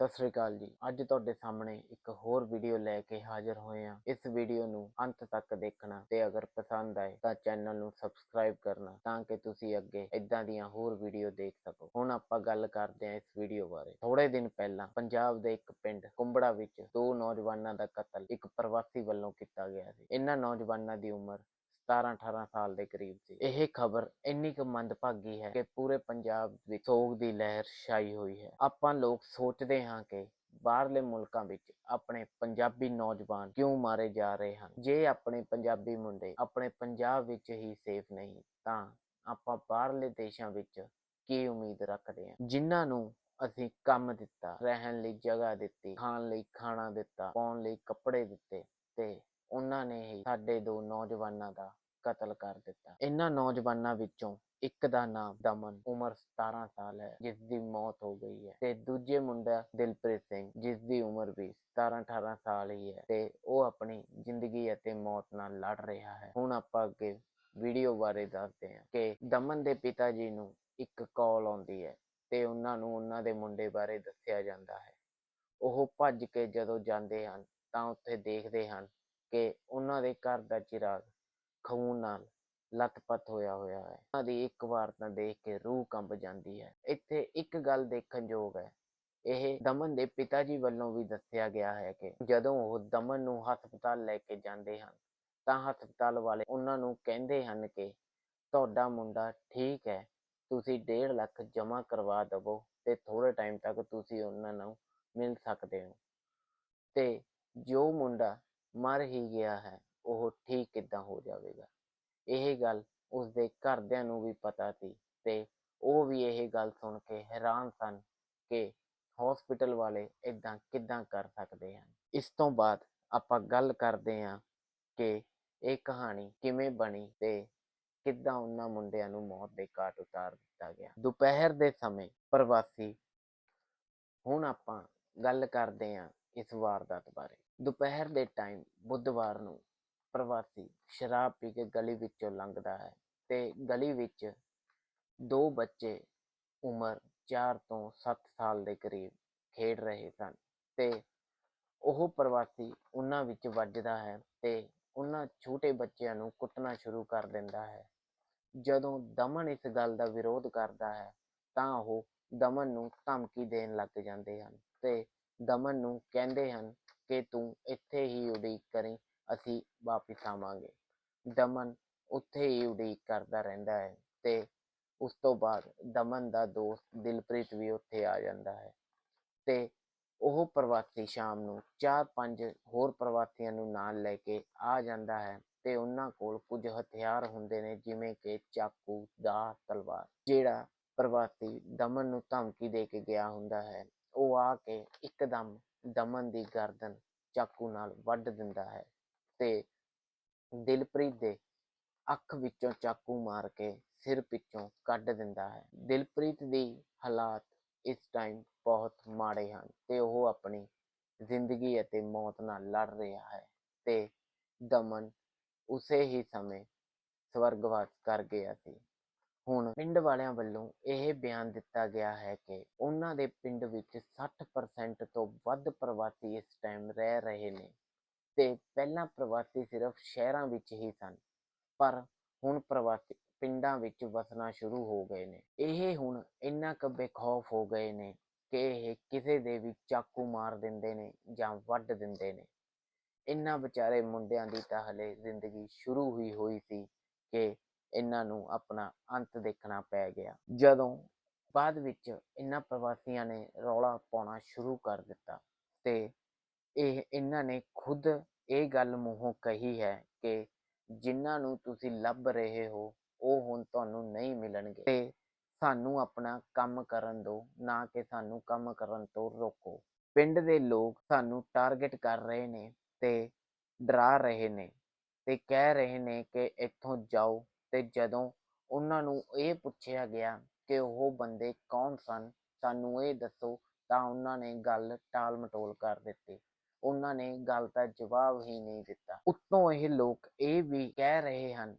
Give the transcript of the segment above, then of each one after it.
ਸਤਿ ਸ੍ਰੀ ਅਕਾਲ ਜੀ। ਅੱਜ ਤੁਹਾਡੇ ਸਾਹਮਣੇ ਇੱਕ ਹੋਰ ਵੀਡੀਓ ਲੈ ਕੇ ਹਾਜ਼ਰ ਹੋਏ ਹਾਂ। ਇਸ ਵੀਡੀਓ ਨੂੰ ਅੰਤ ਤੱਕ ਦੇਖਣਾ ਤੇ ਅਗਰ ਪਸੰਦ ਆਏ ਤਾਂ ਚੈਨਲ ਨੂੰ ਸਬਸਕ੍ਰਾਈਬ ਕਰਨਾ ਤਾਂ ਕਿ ਤੁਸੀਂ ਅੱਗੇ ਇਦਾਂ ਦੀਆਂ ਹੋਰ ਵੀਡੀਓ ਦੇਖ ਸਕੋ। ਹੁਣ ਆਪਾਂ ਗੱਲ ਕਰਦੇ ਹਾਂ ਇਸ ਵੀਡੀਓ ਬਾਰੇ। ਥੋੜੇ ਦਿਨ ਪਹਿਲਾਂ ਪੰਜਾਬ ਦੇ ਇੱਕ ਪਿੰਡ ਕੁੰਬੜਾ ਵਿੱਚ ਦੋ ਨੌਜਵਾਨਾਂ ਦਾ ਕਤਲ ਇੱਕ ਪ੍ਰਵਾਸੀ ਵੱਲੋਂ ਕੀਤਾ ਗਿਆ ਸੀ। ਇਹਨਾਂ ਨੌਜਵਾਨਾਂ ਦੀ ਉਮਰ 17-18 ਸਾਲ ਦੇ ਕਰੀਬ ਸੀ। ਇਹ ਖਬਰ ਇੰਨੀ ਕੁ ਮੰਦਭਾਗੀ ਹੈ ਕਿ ਪੂਰੇ ਪੰਜਾਬ ਵਿੱਚ ਸੋਗ ਦੀ ਲਹਿਰ ਛਾਈ ਹੋਈ ਹੈ। ਆਪਾਂ ਲੋਕ ਸੋਚਦੇ ਹਾਂ ਕਿ ਬਾਹਰਲੇ ਮੁਲਕਾਂ ਵਿੱਚ ਆਪਣੇ ਪੰਜਾਬੀ ਨੌਜਵਾਨ ਕਿਉਂ ਮਾਰੇ ਜਾ ਰਹੇ ਹਨ? ਜੇ ਆਪਣੇ ਪੰਜਾਬੀ ਮੁੰਡੇ ਆਪਣੇ ਪੰਜਾਬ ਵਿੱਚ ਹੀ ਸੇਫ ਨਹੀਂ, ਤਾਂ ਆਪਾਂ ਬਾਹਰਲੇ ਦੇਸ਼ਾਂ ਵਿੱਚ ਕੀ ਉਮੀਦ ਰੱਖਦੇ ਹਾਂ? ਜਿਨ੍ਹਾਂ ਨੂੰ ਅਸੀਂ ਕੰਮ ਦਿੱਤਾ, ਰਹਿਣ ਲਈ ਜਗ੍ਹਾ ਦਿੱਤੀ, ਖਾਣ ਲਈ ਖਾਣਾ ਦਿੱਤਾ, ਪਾਉਣ ਲਈ ਕੱਪੜੇ ਦਿੱਤੇ ਤੇ ਉਹਨਾਂ ਨੇ ਹੀ ਸਾਡੇ ਦੋ ਨੌਜਵਾਨਾਂ ਦਾ ਕਤਲ ਕਰ ਦਿੱਤਾ। ਇਹਨਾਂ ਨੌਜਵਾਨਾਂ ਵਿੱਚੋਂ ਇੱਕ ਦਾ ਨਾਮ ਦਮਨ, ਉਮਰ 17 ਸਾਲ ਹੈ ਜਿਸ ਦੀ ਮੌਤ ਹੋ ਗਈ ਹੈ। ਤੇ ਦੂਜੇ ਮੁੰਡਾ ਦਿਲਪ੍ਰੀਤ ਸਿੰਘ ਜਿਸ ਦੀ ਉਮਰ ਵੀ 17 18 ਸਾਲ ਹੀ ਹੈ। ਤੇ ਉਹ ਆਪਣੀ ਜ਼ਿੰਦਗੀ ਅਤੇ ਮੌਤ ਨਾਲ ਲੜ ਰਿਹਾ ਹੈ। ਹੁਣ ਆਪਾਂ ਅੱਗੇ ਵੀਡੀਓ ਬਾਰੇ ਦੱਸਦੇ ਹਾਂ ਕਿ ਦਮਨ ਦੇ ਪਿਤਾ ਜੀ ਨੂੰ ਇੱਕ ਕਾਲ ਆਉਂਦੀ ਹੈ ਤੇ ਉਹਨਾਂ ਨੂੰ ਉਹਨਾਂ ਦੇ ਮੁੰਡੇ ਬਾਰੇ ਦੱਸਿਆ ਜਾਂਦਾ ਹੈ। ਉਹ ਭੱਜ ਕੇ ਜਦੋਂ ਜਾਂਦੇ ਹਨ ਤਾਂ ਉੱਥੇ ਦੇਖਦੇ ਹਨ ਕਿ ਉਹਨਾਂ ਦੇ ਘਰ ਦਾ ਚਿਰਾਗ ਖੂਨ ਨਾਲ ਲੱਥਪੱਥ ਹੋਇਆ ਹੋਇਆ ਹੈ। ਉਹਨਾਂ ਦੀ ਇੱਕ ਵਾਰ ਤਾਂ ਦੇਖ ਕੇ ਰੂਹ ਕੰਬ ਜਾਂਦੀ ਹੈ। ਇੱਥੇ ਇੱਕ ਗੱਲ ਦੇਖਣਯੋਗ ਹੈ। ਇਹ ਦਮਨ ਦੇ ਪਿਤਾ ਜੀ ਵੱਲੋਂ ਵੀ ਦੱਸਿਆ ਗਿਆ ਹੈ ਕਿ ਜਦੋਂ ਉਹ ਦਮਨ ਨੂੰ ਹਸਪਤਾਲ ਲੈ ਕੇ ਜਾਂਦੇ ਹਨ, ਤਾਂ ਹਸਪਤਾਲ ਵਾਲੇ ਉਹਨਾਂ ਨੂੰ ਕਹਿੰਦੇ ਹਨ ਕਿ ਤੁਹਾਡਾ ਮੁੰਡਾ ਠੀਕ ਹੈ, ਤੁਸੀਂ 1.5 ਲੱਖ ਜਮ੍ਹਾਂ ਕਰਵਾ ਦਵੋ ਤੇ ਥੋੜੇ ਟਾਈਮ ਤੱਕ ਤੁਸੀਂ ਉਹਨਾਂ ਨੂੰ ਮਿਲ ਸਕਦੇ ਹੋ। ਤੇ ਜੋ ਮੁੰਡਾ ਮਰ ਹੀ ਗਿਆ ਹੈ, ਉਹ ਠੀਕ ਕਿੱਦਾਂ ਹੋ ਜਾਵੇਗਾ? ਇਹ ਗੱਲ ਉਸਦੇ ਘਰਦਿਆਂ ਨੂੰ ਵੀ ਪਤਾ ਸੀ ਤੇ ਉਹ ਵੀ ਇਹ ਗੱਲ ਸੁਣ ਕੇ ਹੈਰਾਨ ਸਨ ਕਿ ਹਸਪੀਟਲ ਵਾਲੇ ਇਦਾਂ ਕਿੱਦਾਂ ਕਰ ਸਕਦੇ ਹਨ। ਇਸ ਤੋਂ ਬਾਅਦ ਆਪਾਂ ਗੱਲ ਕਰਦੇ ਹਾਂ ਕਿ ਇਹ ਕਹਾਣੀ ਕਿਵੇਂ ਬਣੀ ਤੇ ਕਿੱਦਾਂ ਉਹਨਾਂ ਮੁੰਡਿਆਂ ਨੂੰ ਮੌਤ ਦੇ ਘਾਟ ਉਤਾਰ ਦਿੱਤਾ ਗਿਆ। ਦੁਪਹਿਰ ਦੇ ਸਮੇਂ ਪ੍ਰਵਾਸੀ ਹੁਣ ਆਪਾਂ ਗੱਲ ਕਰਦੇ ਹਾਂ ਇਸ ਵਾਰਦਾਤ ਬਾਰੇ। ਦੁਪਹਿਰ ਦੇ ਟਾਈਮ ਬੁੱਧਵਾਰ ਨੂੰ ਪ੍ਰਵਾਸੀ ਸ਼ਰਾਬ ਪੀ ਕੇ ਗਲੀ ਵਿੱਚੋਂ ਲੰਘਦਾ ਹੈ ਤੇ ਗਲੀ ਵਿੱਚ ਦੋ ਬੱਚੇ ਉਮਰ 4 ਤੋਂ 7 ਸਾਲ ਦੇ ਕਰੀਬ ਖੇਡ ਰਹੇ ਸਨ ਤੇ ਉਹ ਪ੍ਰਵਾਸੀ ਉਹਨਾਂ ਵਿੱਚ ਵੱਜਦਾ ਹੈ ਤੇ ਉਹਨਾਂ ਛੋਟੇ ਬੱਚਿਆਂ ਨੂੰ ਕੁੱਟਣਾ ਸ਼ੁਰੂ ਕਰ ਦਿੰਦਾ ਹੈ। ਜਦੋਂ ਦਮਨ ਇਸ ਗੱਲ ਦਾ ਵਿਰੋਧ ਕਰਦਾ ਹੈ, ਤਾਂ ਉਹ ਦਮਨ ਨੂੰ ਧਮਕੀ ਦੇਣ ਲੱਗ ਜਾਂਦੇ ਹਨ ਤੇ ਦਮਨ ਨੂੰ ਕਹਿੰਦੇ ਹਨ ਕਿ ਤੂੰ ਇੱਥੇ ਹੀ ਉਡੀਕ ਕਰੀ, ਅਸੀਂ ਵਾਪਿਸ ਆਵਾਂਗੇ। ਦਮਨ ਉੱਥੇ ਹੀ ਉਡੀਕ ਕਰਦਾ ਰਹਿੰਦਾ ਹੈ ਤੇ ਉਸ ਤੋਂ ਬਾਅਦ ਦਮਨ ਦਾ ਦੋਸਤ ਦਿਲਪ੍ਰੀਤ ਵੀ ਉੱਥੇ ਆ ਜਾਂਦਾ ਹੈ ਤੇ ਉਹ ਪ੍ਰਵਾਸੀ ਸ਼ਾਮ ਨੂੰ ਚਾਰ ਪੰਜ ਹੋਰ ਪ੍ਰਵਾਸੀਆਂ ਨੂੰ ਨਾਲ ਲੈ ਕੇ ਆ ਜਾਂਦਾ ਹੈ ਤੇ ਉਹਨਾਂ ਕੋਲ ਕੁਝ ਹਥਿਆਰ ਹੁੰਦੇ ਨੇ, ਜਿਵੇਂ ਕਿ ਚਾਕੂ ਦਾ ਤਲਵਾਰ, ਜਿਹੜਾ ਪ੍ਰਵਾਸੀ ਦਮਨ ਨੂੰ ਧਮਕੀ ਦੇ ਕੇ ਗਿਆ ਹੁੰਦਾ ਹੈ। ਉਹ ਆ ਕੇ ਇੱਕਦਮ ਦਮਨ ਦੀ ਗਰਦਨ ਚਾਕੂ ਨਾਲ ਵੱਢ ਦਿੰਦਾ ਹੈ ਤੇ ਦਿਲਪ੍ਰੀਤ ਦੇ ਅੱਖ ਵਿੱਚੋਂ ਚਾਕੂ ਮਾਰ ਕੇ ਸਿਰ ਪਿੱਛੋਂ ਕੱਢ ਦਿੰਦਾ ਹੈ। ਦਿਲਪ੍ਰੀਤ ਦੀ ਹਾਲਾਤ ਇਸ ਟਾਈਮ ਬਹੁਤ ਮਾੜੇ ਹਨ ਤੇ ਉਹ ਆਪਣੀ ਜ਼ਿੰਦਗੀ ਅਤੇ ਮੌਤ ਨਾਲ ਲੜ ਰਿਹਾ ਹੈ ਤੇ ਦਮਨ ਉਸੇ ਹੀ ਸਮੇਂ ਸਵਰਗਵਾਸ ਕਰ ਗਿਆ ਸੀ। ਹੁਣ ਪਿੰਡ ਵਾਲਿਆਂ ਵੱਲੋਂ ਇਹ ਬਿਆਨ ਦਿੱਤਾ ਗਿਆ ਹੈ ਕਿ ਉਹਨਾਂ ਦੇ ਪਿੰਡ ਵਿੱਚ 60% ਤੋਂ ਵੱਧ ਪ੍ਰਵਾਸੀ ਇਸ ਟਾਈਮ ਰਹਿ ਰਹੇ ਨੇ ਤੇ ਪਹਿਲਾਂ ਪ੍ਰਵਾਸੀ ਸਿਰਫ ਸ਼ਹਿਰਾਂ ਵਿੱਚ ਹੀ ਸਨ, ਪਰ ਹੁਣ ਪ੍ਰਵਾਸੀ ਪਿੰਡਾਂ ਵਿੱਚ ਵਸਣਾ ਸ਼ੁਰੂ ਹੋ ਗਏ ਨੇ। ਇਹ ਹੁਣ ਇੰਨਾ ਕੁ ਬੇਖੌਫ ਹੋ ਗਏ ਨੇ ਕਿ ਇਹ ਕਿਸੇ ਦੇ ਵੀ ਚਾਕੂ ਮਾਰ ਦਿੰਦੇ ਨੇ ਜਾਂ ਵੱਢ ਦਿੰਦੇ ਨੇ। ਇਹਨਾਂ ਵਿਚਾਰੇ ਮੁੰਡਿਆਂ ਦੀ ਤਾਂ ਹਲੇ ਜ਼ਿੰਦਗੀ ਸ਼ੁਰੂ ਹੀ ਹੋਈ ਸੀ ਕਿ ਇਹਨਾਂ ਨੂੰ ਆਪਣਾ ਅੰਤ ਦੇਖਣਾ ਪੈ ਗਿਆ। ਜਦੋਂ ਬਾਅਦ ਵਿੱਚ ਇਹਨਾਂ ਪ੍ਰਵਾਸੀਆਂ ਨੇ ਰੌਲਾ ਪਾਉਣਾ ਸ਼ੁਰੂ ਕਰ ਦਿੱਤਾ ਤੇ ਇਹ, ਇਹਨਾਂ ਨੇ ਖੁਦ ਇਹ ਗੱਲ ਮੂੰਹੋਂ ਕਹੀ ਹੈ ਕਿ ਜਿਨ੍ਹਾਂ ਨੂੰ ਤੁਸੀਂ ਲੱਭ ਰਹੇ ਹੋ, ਉਹ ਹੁਣ ਤੁਹਾਨੂੰ ਨਹੀਂ ਮਿਲਣਗੇ। ਤੇ ਸਾਨੂੰ ਆਪਣਾ ਕੰਮ ਕਰਨ ਦਿਓ, ਨਾ ਕਿ ਸਾਨੂੰ ਕੰਮ ਕਰਨ ਤੋਂ ਰੋਕੋ। ਪਿੰਡ ਦੇ ਲੋਕ ਸਾਨੂੰ ਟਾਰਗੇਟ ਕਰ ਰਹੇ ਨੇ ਤੇ ਡਰਾ ਰਹੇ ਨੇ ਤੇ ਕਹਿ ਰਹੇ ਨੇ ਕਿ ਇੱਥੋਂ ਜਾਓ ਤੇ ਜਦੋਂ ਉਹਨਾਂ ਨੂੰ ਇਹ ਪੁੱਛਿਆ ਗਿਆ ਕਿ ਉਹ ਬੰਦੇ ਕੌਣ ਸਨ, ਸਾਨੂੰ ਇਹ ਦੱਸੋ, ਤਾਂ ਉਹਨਾਂ ਨੇ ਗੱਲ ਟਾਲ ਮਟੋਲ ਕਰ ਦਿੱਤੀ। ਉਹਨਾਂ ਨੇ ਗੱਲ ਦਾ ਜਵਾਬ ਹੀ ਨਹੀਂ ਦਿੱਤਾ। ਉੱਤੋਂ ਇਹ ਲੋਕ ਇਹ ਵੀ ਕਹਿ ਰਹੇ ਹਨ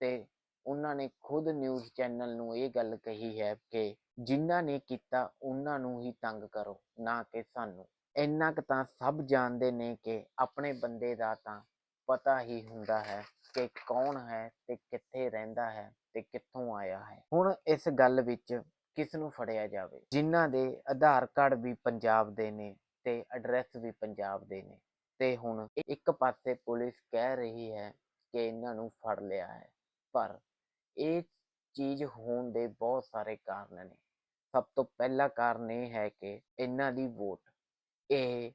ਤੇ ਉਹਨਾਂ ਨੇ ਖੁਦ ਨਿਊਜ਼ ਚੈਨਲ ਨੂੰ ਇਹ ਗੱਲ ਕਹੀ ਹੈ ਕਿ ਜਿਨ੍ਹਾਂ ਨੇ ਕੀਤਾ, ਉਹਨਾਂ ਨੂੰ ਹੀ ਤੰਗ ਕਰੋ, ਨਾ ਕਿ ਸਾਨੂੰ। ਇੰਨਾ ਕੁ ਤਾਂ ਸਭ ਜਾਣਦੇ ਨੇ ਕਿ ਆਪਣੇ ਬੰਦੇ ਦਾ ਤਾਂ ਪਤਾ ਹੀ ਹੁੰਦਾ ਹੈ ਕਿ ਕੌਣ ਹੈ ਤੇ ਕਿੱਥੇ ਰਹਿੰਦਾ ਹੈ ਤੇ ਕਿੱਥੋਂ ਆਇਆ ਹੈ। ਹੁਣ ਇਸ ਗੱਲ ਵਿੱਚ ਕਿਸ ਨੂੰ ਫੜਿਆ ਜਾਵੇ? ਜਿਨ੍ਹਾਂ ਦੇ ਆਧਾਰ ਕਾਰਡ ਵੀ ਪੰਜਾਬ ਦੇ ਨੇ ਤੇ ਐਡਰੈਸ ਵੀ ਪੰਜਾਬ ਦੇ ਨੇ। ਤੇ ਹੁਣ ਇੱਕ ਪਾਸੇ ਪੁਲਿਸ ਕਹਿ ਰਹੀ ਹੈ ਕਿ ਇਹਨਾਂ ਨੂੰ ਫੜ ਲਿਆ ਹੈ। ਪਰ ਇਹ ਚੀਜ਼ ਹੋਣ ਦੇ ਬਹੁਤ ਸਾਰੇ ਕਾਰਨ ਨੇ। ਸਭ ਤੋਂ ਪਹਿਲਾ ਕਾਰਨ ਇਹ ਹੈ ਕਿ ਇਹਨਾਂ ਦੀ ਵੋਟ ਇਹ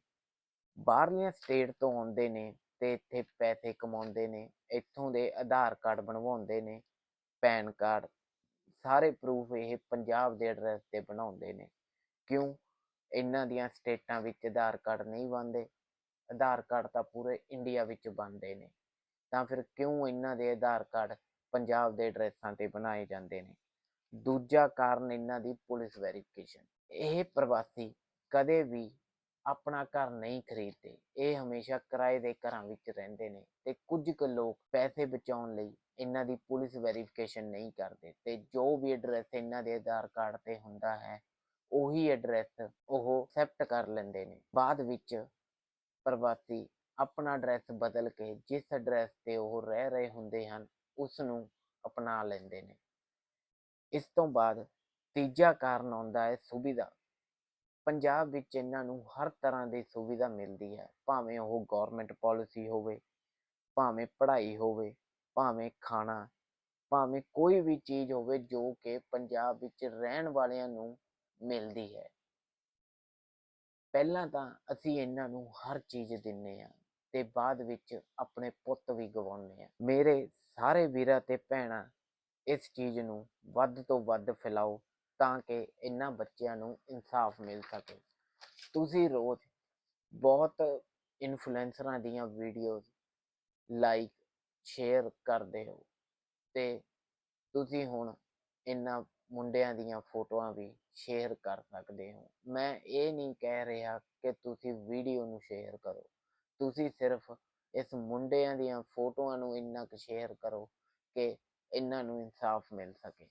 ਬਾਹਰਲੀਆਂ ਸਟੇਟ ਤੋਂ ਆਉਂਦੇ ਨੇ ਤੇ ਇੱਥੇ ਪੈਸੇ ਕਮਾਉਂਦੇ ਨੇ, ਇੱਥੋਂ ਦੇ ਆਧਾਰ ਕਾਰਡ ਬਣਵਾਉਂਦੇ ਨੇ, ਪੈਨ ਕਾਰਡ, ਸਾਰੇ ਪ੍ਰੂਫ ਇਹ ਪੰਜਾਬ ਦੇ ਐਡਰੈਸ ਤੇ ਬਣਾਉਂਦੇ ਨੇ। ਕਿਉਂ? ਇਹਨਾਂ ਦੀਆਂ ਸਟੇਟਾਂ ਵਿੱਚ ਆਧਾਰ ਕਾਰਡ ਨਹੀਂ ਬਣਦੇ, ਆਧਾਰ ਕਾਰਡ ਤਾਂ ਪੂਰੇ ਇੰਡੀਆ ਵਿੱਚ ਬਣਦੇ ਨੇ। ਤਾਂ ਫਿਰ ਕਿਉਂ ਇਹਨਾਂ ਦੇ ਆਧਾਰ ਕਾਰਡ ਪੰਜਾਬ ਦੇ ਐਡਰੈਸਾਂ ਤੇ ਬਣਾਏ ਜਾਂਦੇ ਨੇ? ਦੂਜਾ ਕਾਰਨ ਇਹਨਾਂ ਦੀ ਪੁਲਿਸ ਵੈਰੀਫਿਕੇਸ਼ਨ ਇਹ ਪ੍ਰਵਾਸੀ ਕਦੇ ਵੀ ਆਪਣਾ ਘਰ ਨਹੀਂ ਖਰੀਦਦੇ। ਇਹ ਹਮੇਸ਼ਾ ਕਿਰਾਏ ਦੇ ਘਰਾਂ ਵਿੱਚ ਰਹਿੰਦੇ ਨੇ ਤੇ ਕੁਝ ਕੁ ਲੋਕ ਪੈਸੇ ਬਚਾਉਣ ਲਈ ਇਹਨਾਂ ਦੀ ਪੁਲਿਸ ਵੈਰੀਫਿਕੇਸ਼ਨ ਨਹੀਂ ਕਰਦੇ ਤੇ ਜੋ ਵੀ ਐਡਰੈਸ ਇਹਨਾਂ ਦੇ ਆਧਾਰ ਕਾਰਡ ਤੇ ਹੁੰਦਾ ਹੈ, ਉਹੀ ਐਡਰੈਸ ਉਹ ਐਕਸੈਪਟ ਕਰ ਲੈਂਦੇ ਨੇ। ਬਾਅਦ ਵਿੱਚ ਪ੍ਰਵਾਸੀ ਆਪਣਾ ਐਡਰੈਸ ਬਦਲ ਕੇ ਜਿਸ ਐਡਰੈਸ ਤੇ ਉਹ ਰਹਿ ਰਹੇ ਹੁੰਦੇ ਹਨ ਉਸ ਨੂੰ ਅਪਣਾ ਲੈਂਦੇ ਨੇ। ਇਸ ਤੋਂ ਬਾਅਦ ਤੀਜਾ ਕਾਰਨ ਆਉਂਦਾ ਹੈ ਸੁਵਿਧਾ। ਪੰਜਾਬ ਵਿੱਚ ਇਹਨਾਂ ਨੂੰ ਹਰ ਤਰ੍ਹਾਂ ਦੀ ਸੁਵਿਧਾ ਮਿਲਦੀ ਹੈ, ਭਾਵੇਂ ਉਹ ਗਵਰਨਮੈਂਟ ਪਾਲਿਸੀ ਹੋਵੇ, ਭਾਵੇਂ ਪੜ੍ਹਾਈ ਹੋਵੇ, ਭਾਵੇਂ ਖਾਣਾ, ਭਾਵੇਂ ਕੋਈ ਵੀ ਚੀਜ਼ ਹੋਵੇ ਜੋ ਕਿ ਪੰਜਾਬ ਵਿੱਚ ਰਹਿਣ ਵਾਲਿਆਂ ਨੂੰ ਮਿਲਦੀ ਹੈ। ਪਹਿਲਾਂ ਤਾਂ ਅਸੀਂ ਇਹਨਾਂ ਨੂੰ ਹਰ ਚੀਜ਼ ਦਿੰਨੇ ਆ ਤੇ ਬਾਅਦ ਵਿੱਚ ਆਪਣੇ ਪੁੱਤ ਵੀ ਗਵਾਉਂਦੇ ਆ ਮੇਰੇ ਸਾਰੇ ਵੀਰਾਂ ਤੇ ਭੈਣਾਂ, ਇਸ ਚੀਜ਼ ਨੂੰ ਵੱਧ ਤੋਂ ਵੱਧ ਫੈਲਾਓ। ਤਾਂ ਕਿ ਇਹਨਾਂ ਬੱਚਿਆਂ ਨੂੰ ਇਨਸਾਫ ਮਿਲ ਸਕੇ। ਤੁਸੀਂ ਰੋਜ਼ ਬਹੁਤ ਇਨਫਲੂਐਂਸਰਾਂ ਦੀਆਂ ਵੀਡੀਓਜ਼ ਲਾਈਕ ਸ਼ੇਅਰ ਕਰਦੇ ਹੋ ਤੇ ਤੁਸੀਂ ਹੁਣ ਇਹਨਾਂ ਮੁੰਡਿਆਂ ਦੀਆਂ ਫੋਟੋਆਂ ਵੀ ਸ਼ੇਅਰ ਕਰ ਸਕਦੇ ਹੋ। ਮੈਂ ਇਹ ਨਹੀਂ ਕਹਿ ਰਿਹਾ ਕਿ ਤੁਸੀਂ ਵੀਡੀਓ ਨੂੰ ਸ਼ੇਅਰ ਕਰੋ। ਤੁਸੀਂ ਸਿਰਫ ਇਸ ਮੁੰਡਿਆਂ ਦੀਆਂ ਫੋਟੋਆਂ ਨੂੰ ਇੰਨਾ ਕੁ ਸ਼ੇਅਰ ਕਰੋ ਕਿ ਇਹਨਾਂ ਨੂੰ ਇਨਸਾਫ ਮਿਲ ਸਕੇ।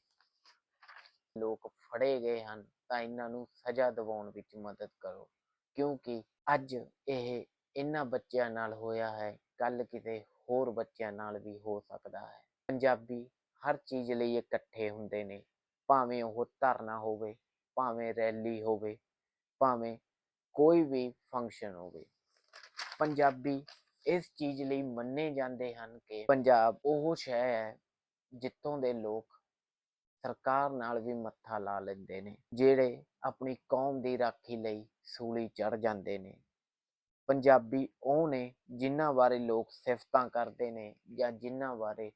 ਲੋਕ ਫੜੇ ਗਏ ਹਨ, ਤਾਂ ਇਹਨਾਂ ਨੂੰ ਸਜ਼ਾ ਦਿਵਾਉਣ ਵਿੱਚ ਮਦਦ ਕਰੋ। ਕਿਉਂਕਿ ਅੱਜ ਇਹ ਇਹਨਾਂ ਬੱਚਿਆਂ ਨਾਲ ਹੋਇਆ ਹੈ ਕੱਲ ਕਿਤੇ ਹੋਰ ਬੱਚਿਆਂ ਨਾਲ ਵੀ ਹੋ ਸਕਦਾ ਹੈ। ਪੰਜਾਬੀ ਹਰ ਚੀਜ਼ ਲਈ ਇਕੱਠੇ ਹੁੰਦੇ ਨੇ, ਭਾਵੇਂ ਉਹ ਧਰਨਾ ਹੋਵੇ, ਭਾਵੇਂ ਰੈਲੀ ਹੋਵੇ, ਭਾਵੇਂ ਕੋਈ ਵੀ ਫੰਕਸ਼ਨ ਹੋਵੇ। ਪੰਜਾਬੀ ਇਸ ਚੀਜ਼ ਲਈ ਮੰਨੇ ਜਾਂਦੇ ਹਨ ਕਿ ਪੰਜਾਬ ਉਹ ਸ਼ਹਿਰ ਹੈ ਜਿੱਥੋਂ ਦੇ ਲੋਕ ਸਰਕਾਰ ਨਾਲ ਵੀ ਮੱਥਾ ਲਾ ਲੈਂਦੇ ਨੇ, ਜਿਹੜੇ ਆਪਣੀ ਕੌਮ ਦੀ ਰਾਖੀ ਲਈ ਸੂਲੀ ਚੜ ਜਾਂਦੇ ਨੇ। ਪੰਜਾਬੀ ਉਹ ਨੇ ਜਿਨ੍ਹਾਂ ਬਾਰੇ ਲੋਕ ਸਿਫਤਾਂ ਕਰਦੇ ਨੇ ਜਾਂ ਜਿਨ੍ਹਾਂ ਬਾਰੇ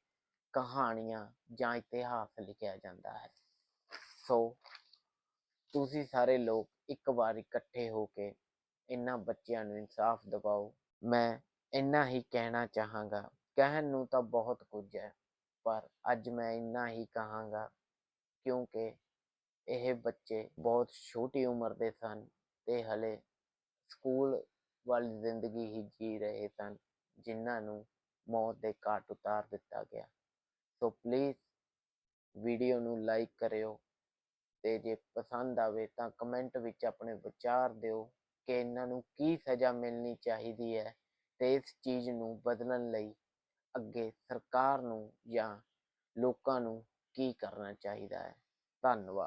ਕਹਾਣੀਆਂ ਜਾਂ ਇਤਿਹਾਸ ਲਿਖਿਆ ਜਾਂਦਾ ਹੈ। ਸੋ ਤੁਸੀਂ ਸਾਰੇ ਲੋਕ ਇੱਕ ਵਾਰ ਇਕੱਠੇ ਹੋ ਕੇ ਇਹਨਾਂ ਬੱਚਿਆਂ ਨੂੰ ਇਨਸਾਫ ਦਿਵਾਓ। ਮੈਂ ਇੰਨਾ ਹੀ ਕਹਿਣਾ ਚਾਹਾਂਗਾ। ਕਹਿਣ ਨੂੰ ਤਾਂ ਬਹੁਤ ਕੁਝ ਹੈ, ਪਰ ਅੱਜ ਮੈਂ ਇੰਨਾ ਹੀ ਕਹਾਂਗਾ ਕਿਉਂਕਿ ਇਹ ਬੱਚੇ ਬਹੁਤ ਛੋਟੀ ਉਮਰ ਦੇ ਸਨ ਤੇ ਹਲੇ ਸਕੂਲ ਵਾਲੀ ਜ਼ਿੰਦਗੀ ਹੀ ਜੀ ਰਹੇ ਸਨ, ਜਿਨ੍ਹਾਂ ਨੂੰ ਮੌਤ ਦੇ ਘਾਟ ਉਤਾਰ ਦਿੱਤਾ ਗਿਆ। ਸੋ ਪਲੀਜ਼ ਵੀਡੀਓ ਨੂੰ ਲਾਈਕ ਕਰਿਓ ਤੇ ਜੇ ਪਸੰਦ ਆਵੇ ਤਾਂ ਕਮੈਂਟ ਵਿੱਚ ਆਪਣੇ ਵਿਚਾਰ ਦਿਓ ਕਿ ਇਹਨਾਂ ਨੂੰ ਕੀ ਸਜ਼ਾ ਮਿਲਣੀ ਚਾਹੀਦੀ ਹੈ ਤੇ ਇਸ ਚੀਜ਼ ਨੂੰ ਬਦਲਣ ਲਈ ਅੱਗੇ ਸਰਕਾਰ ਨੂੰ ਜਾਂ ਲੋਕਾਂ ਨੂੰ ਕੀ ਕਰਨਾ ਚਾਹੀਦਾ ਹੈ? ਧੰਨਵਾਦ।